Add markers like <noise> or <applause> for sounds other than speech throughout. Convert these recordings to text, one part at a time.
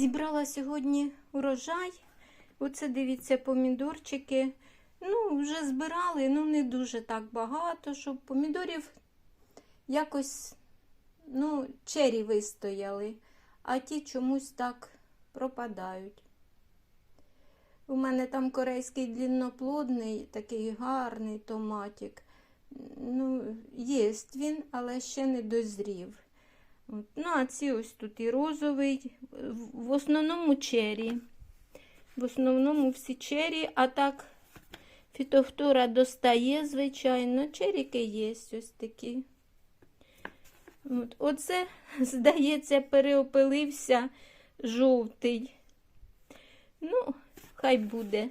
Зібрала сьогодні урожай. Оце дивіться, помідорчики. Ну, вже збирали, ну не дуже так багато, щоб помідорів якось, ну, чері вистояли, а ті чомусь так пропадають. У мене там корейський длінноплодний, такий гарний томатик. Ну, є він, але ще не дозрів. Ну, а ці ось тут і розовий, в- основному чері. В основному всі чері, а так фітофтора достає, звичайно. Черіки є ось такі. От. Оце, <laughs> здається, переопилився жовтий. Ну, хай буде.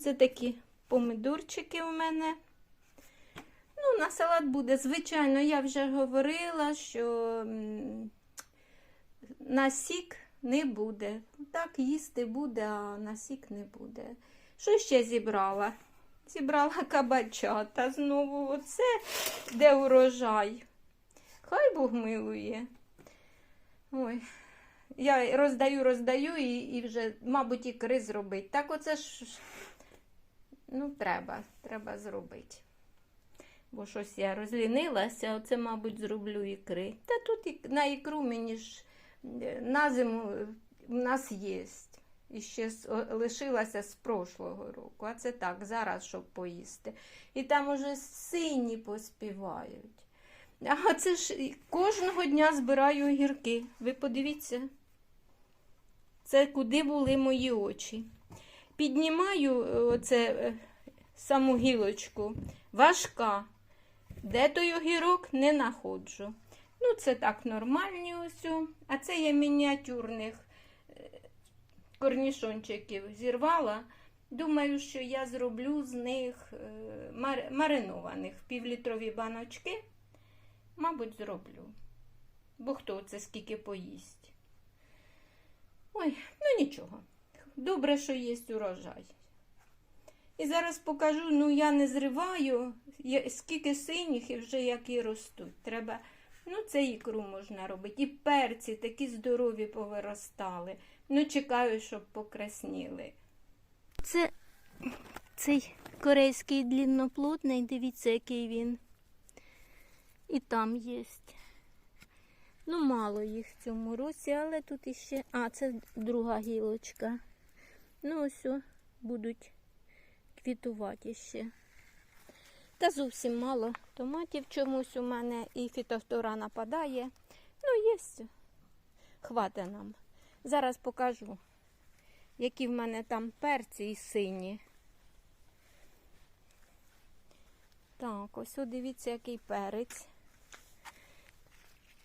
Це такі помидорчики у мене. Ну, на салат буде. Звичайно, я вже говорила, що на сік не буде. Так, їсти буде, а на сік не буде. Що ще зібрала? Зібрала кабачата знову. Оце де урожай. Хай Бог милує. Ой. Я роздаю, роздаю і, і вже, мабуть, ікри зробити. Так оце ж, ну, треба, треба зробити. Бо щось я розлінилася, оце, мабуть, зроблю ікри. Та тут на ікру мені ж е, на зиму е, в нас є. І ще лишилася з прошлого року. А це так, зараз, щоб поїсти. І там уже сині поспівають. А це ж кожного дня збираю огірки. Ви подивіться. Це куди були мої очі. Піднімаю е, оце саму гілочку. Важка. Де той огірок не находжу. Ну, це так нормальні ось. А це я мініатюрних е, корнішончиків зірвала. Думаю, що я зроблю з них е, мар- маринованих півлітрові баночки. Мабуть, зроблю. Бо хто це скільки поїсть. Ой, ну нічого. Добре, що є урожай. І зараз покажу, ну я не зриваю, скільки синіх і вже які ростуть. Треба, ну це ікру можна робити. І перці такі здорові повиростали. Ну, чекаю, щоб покрасніли. Це цей корейський длінноплодний, дивіться, який він. І там є. Ну, мало їх в цьому році, але тут іще. А, це друга гілочка. Ну, ось будуть квітувати. Та зовсім мало томатів чомусь у мене і фітофтора нападає. Ну, є. Хватить нам. Зараз покажу, які в мене там перці і сині. Так, ось дивіться, який перець.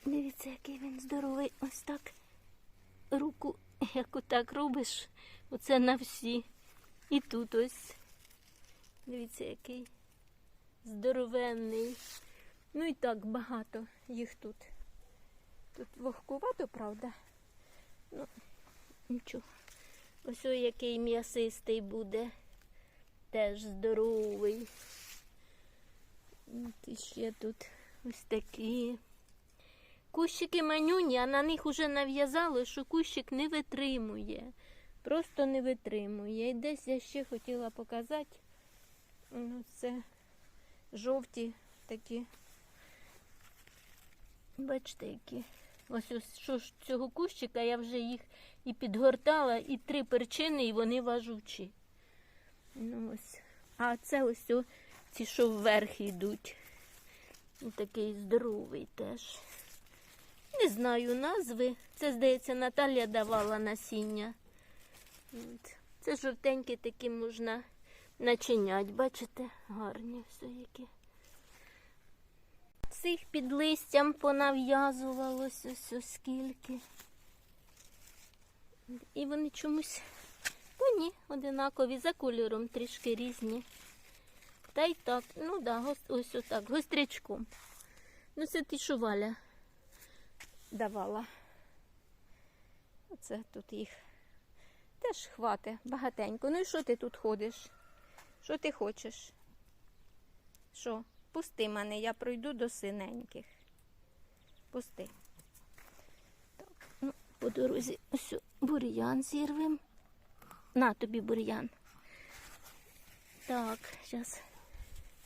Дивіться, який він здоровий. Ось так руку, <laughs> як отак робиш, оце на всі. І тут ось. Дивіться, який здоровенний. Ну і так багато їх тут. Тут вогкувато, правда? Ну, нічого. Ось ой, який м'ясистий буде. Теж здоровий. От ще тут ось такі. Кущики манюні, а на них уже нав'язали, що кущик не витримує. Просто не витримує. І десь я ще хотіла показати. Ну, це жовті такі. Бачите, які. Ось ось що ж цього кущика я вже їх і підгортала, і три перчини, і вони важучі. Ну, ось. А це ось о, ці, що вверх йдуть. Такий здоровий теж. Не знаю назви. Це, здається, Наталя давала насіння. Це жовтенькі такі можна начинять. Бачите, гарні все які. Цих під листям понав'язувалось ось ось скільки. І вони чомусь, та ні, одинакові, за кольором трішки різні. Та й так, ну да, ось отак, гострячком. Ну це ті, що Валя давала. Оце тут їх теж хватить багатенько. Ну і що ти тут ходиш? Що ти хочеш? Що? Пусти мене, я пройду до синеньких. Пусти. Так, ну, по дорозі ось бур'ян зірвем. На тобі бур'ян. Так, зараз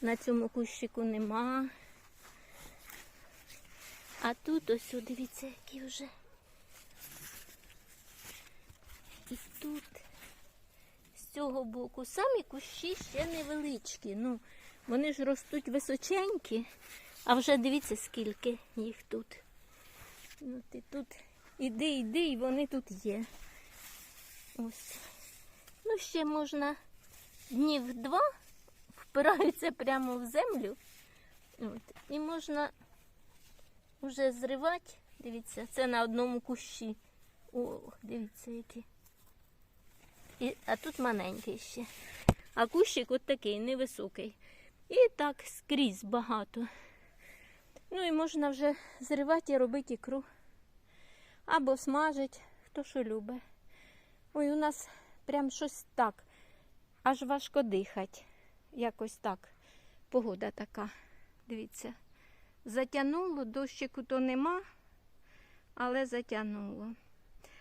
на цьому кущику нема. А тут ось, дивіться, які вже. І тут цього боку самі кущі ще невеличкі. Ну, вони ж ростуть височенькі, а вже дивіться, скільки їх тут. Ну, ти тут іди, іди, і вони тут є. Ось. Ну, ще можна днів два впираються прямо в землю. От. І можна вже зривати. Дивіться, це на одному кущі. О, дивіться, які. І, а тут маленький ще. А кущик от такий невисокий. І так скрізь багато. Ну і можна вже зривати і робити ікру. Або смажить, хто що любить. Ой, у нас прям щось так. Аж важко дихати. Якось так. Погода така. Дивіться. Затягнуло, дощику то нема, але затягнуло.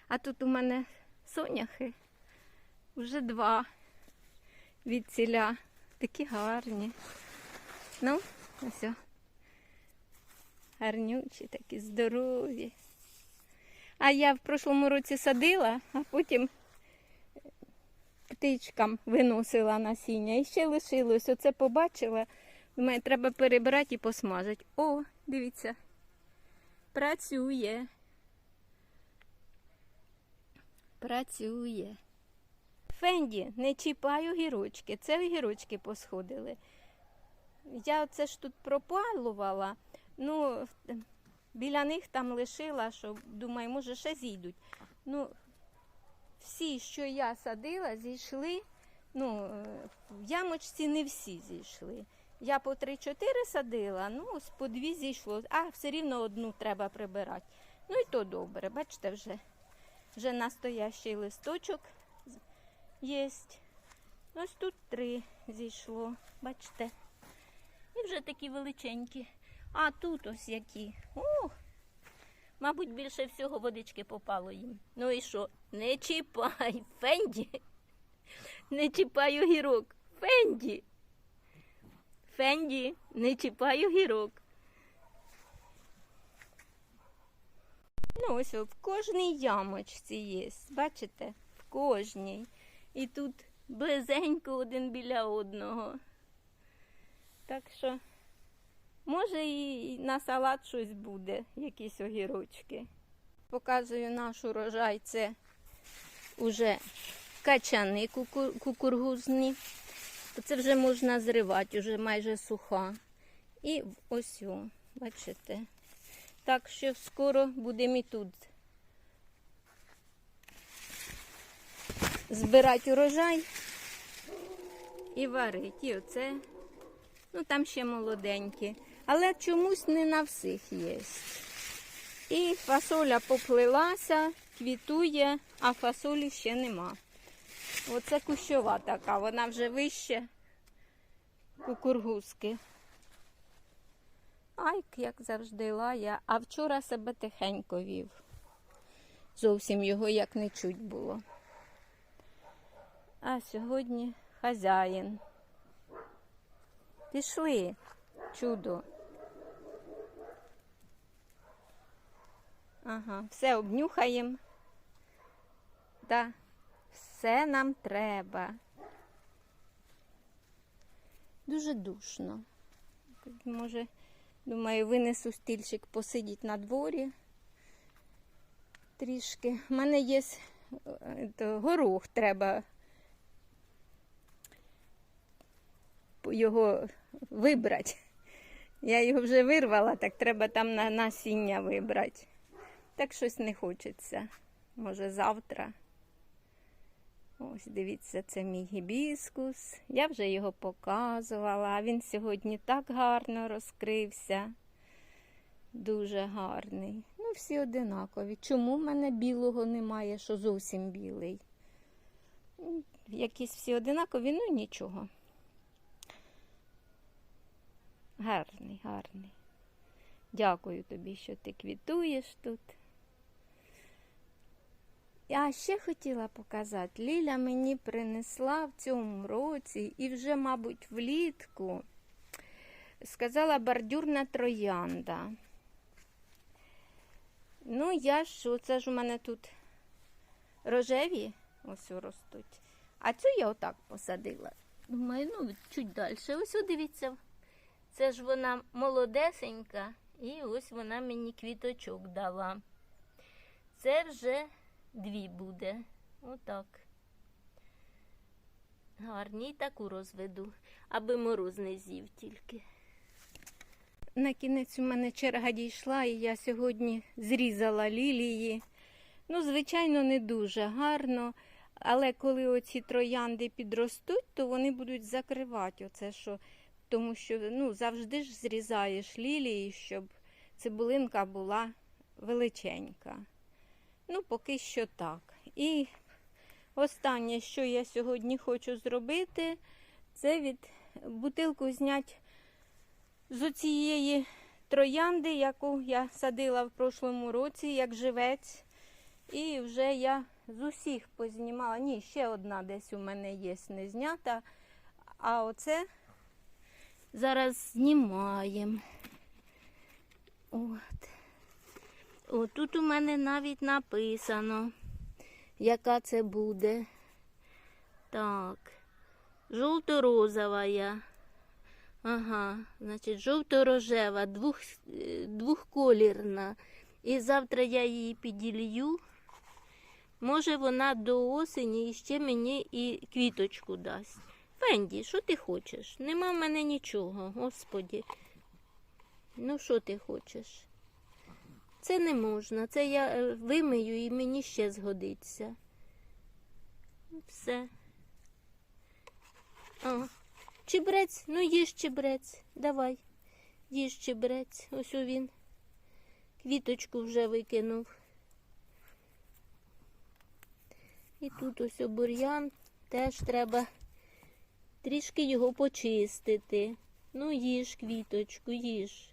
А тут у мене соняхи вже два від ціля. Такі гарні. Ну, ось. Гарнючі, такі здорові. А я в прошлому році садила, а потім птичкам виносила насіння. І ще лишилось. Оце побачила. Думаю, треба перебрати і посмажити. О, дивіться. Працює. Працює. Фенді, не чіпай огірочки. Це огірочки посходили. Я це ж тут пропалувала. Ну, біля них там лишила, що думаю, може ще зійдуть. Ну, всі, що я садила, зійшли. Ну, в ямочці не всі зійшли. Я по 3-4 садила, ну, ось по дві зійшло, а все рівно одну треба прибирати. Ну і то добре, бачите, вже, вже настоящий листочок є. Ось тут три зійшло, бачите. І вже такі величенькі. А тут ось які. О, мабуть, більше всього водички попало їм. Ну і що? Не чіпай, Фенді. Не чіпай огірок. Фенді. Фенді, не чіпай огірок. Ну, ось в кожній ямочці є. Бачите? В кожній. І тут близенько один біля одного. Так що, може, і на салат щось буде, якісь огірочки. Показую наш урожай. Це уже качани куку- кукурузні. Це вже можна зривати, вже майже суха. І ось, о, бачите. Так що скоро будемо і тут збирати урожай і варити. І оце. Ну, там ще молоденькі. Але чомусь не на всіх є. І фасоля поплилася, квітує, а фасолі ще нема. Оце кущова така, вона вже вище кукургузки. Айк, як завжди, лає, а вчора себе тихенько вів. Зовсім його як не чуть було. А сьогодні хазяїн. Пішли, чудо. Ага, все обнюхаємо. Да, все нам треба. Дуже душно. Може, думаю, винесу стільчик посидіть на дворі трішки. У мене є е, горох, треба його вибрати. <laughs> Я його вже вирвала, так треба там на насіння вибрати. Так щось не хочеться. Може, завтра. Ось, дивіться, це мій гібіскус. Я вже його показувала, він сьогодні так гарно розкрився. Дуже гарний. Ну, всі одинакові. Чому в мене білого немає, що зовсім білий? Якісь всі одинакові, ну нічого. Гарний, гарний. Дякую тобі, що ти квітуєш тут. Я ще хотіла показати, Ліля мені принесла в цьому році і вже, мабуть, влітку сказала бордюрна троянда. Ну, я що, це ж у мене тут рожеві ось ростуть. А цю я отак посадила. Думаю, ну, чуть далі. Ось дивіться, це ж вона молодесенька, і ось вона мені квіточок дала. Це вже дві буде. Отак. Гарні і таку розведу, аби мороз не з'їв тільки. На кінець у мене черга дійшла, і я сьогодні зрізала лілії. Ну, звичайно, не дуже гарно, але коли оці троянди підростуть, то вони будуть закривати оце, що, тому що ну, завжди ж зрізаєш лілії, щоб цибулинка була величенька. Ну, поки що так. І останнє, що я сьогодні хочу зробити, це від бутилку зняти з оцієї троянди, яку я садила в прошлому році, як живець. І вже я з усіх познімала. Ні, ще одна десь у мене є не знята. А оце зараз знімаємо. От. О, тут у мене навіть написано, яка це буде. Так. Жовто-розова я. Ага, значить, жовто-рожева, двох, двохколірна. І завтра я її піділью. Може, вона до осені ще мені і квіточку дасть. Фенді, що ти хочеш? Нема в мене нічого, господі. Ну, що ти хочеш? Це не можна. Це я е, вимию і мені ще згодиться. Все. О, чебрець, ну їж чебрець. Давай. Їж чебрець. Ось він. Квіточку вже викинув. І тут ось бур'ян теж треба трішки його почистити. Ну, їж квіточку, їж.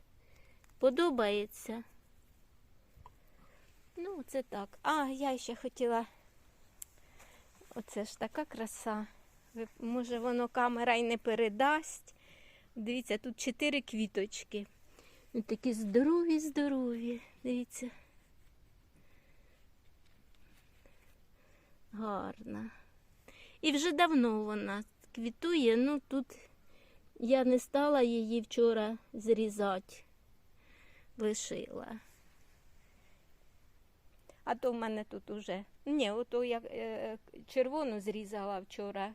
Подобається. Ну, це так. А, я ще хотіла. Оце ж така краса. Може, воно камера й не передасть. Дивіться, тут чотири квіточки. Ну, такі здорові, здорові. Дивіться. Гарна. І вже давно вона квітує. Ну тут я не стала її вчора зрізати. Лишила. А то в мене тут уже. Ні, ото я е, червону зрізала вчора.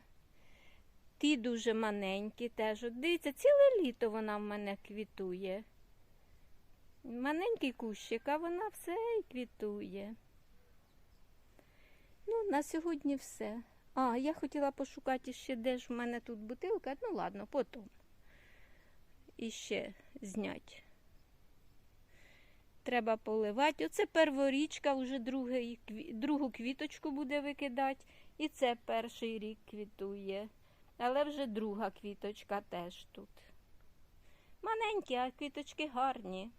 Ті дуже маленькі теж. Дивіться, ціле літо вона в мене квітує. Маленький кущик, а вона все і квітує. Ну, на сьогодні все. А, я хотіла пошукати ще, де ж в мене тут бутилка. Ну ладно, потім. І ще зняти. Треба поливати. Оце перворічка, вже другий, другу квіточку буде викидати. І це перший рік квітує. Але вже друга квіточка теж тут. Маленькі, а квіточки гарні.